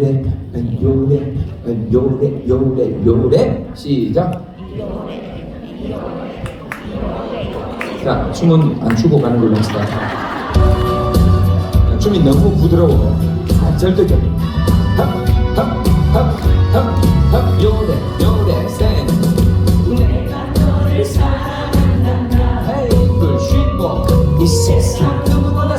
요래 요래 요래 요래 요래. 시작. 자 춤은 안 추고 가는 걸로 합시다. 춤이 너무 부드러워. 절대 이 세상 누구나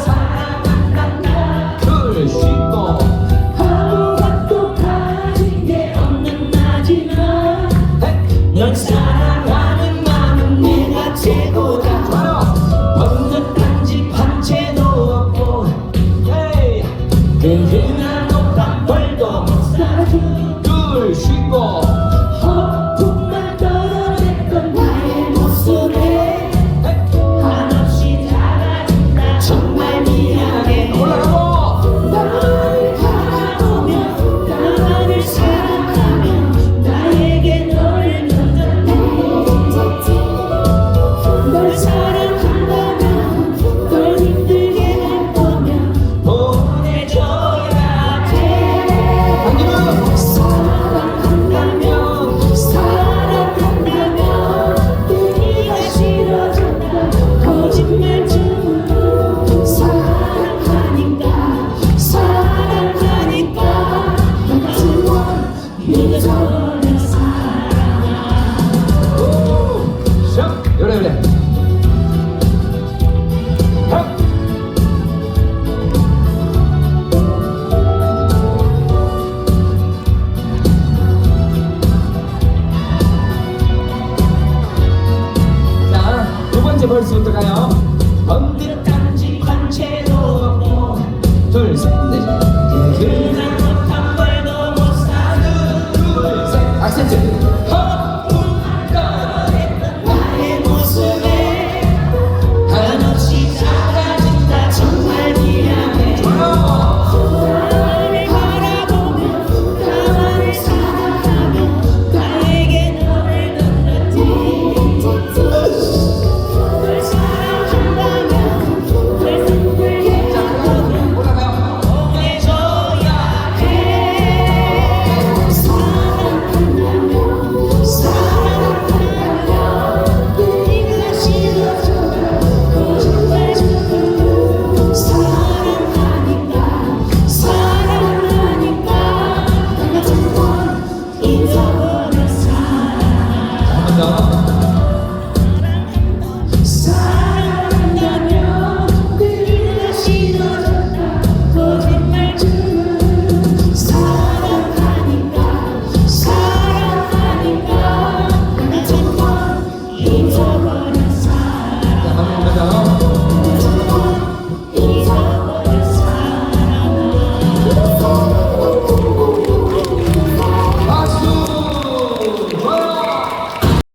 は动、 볼수 있을까요? 언제나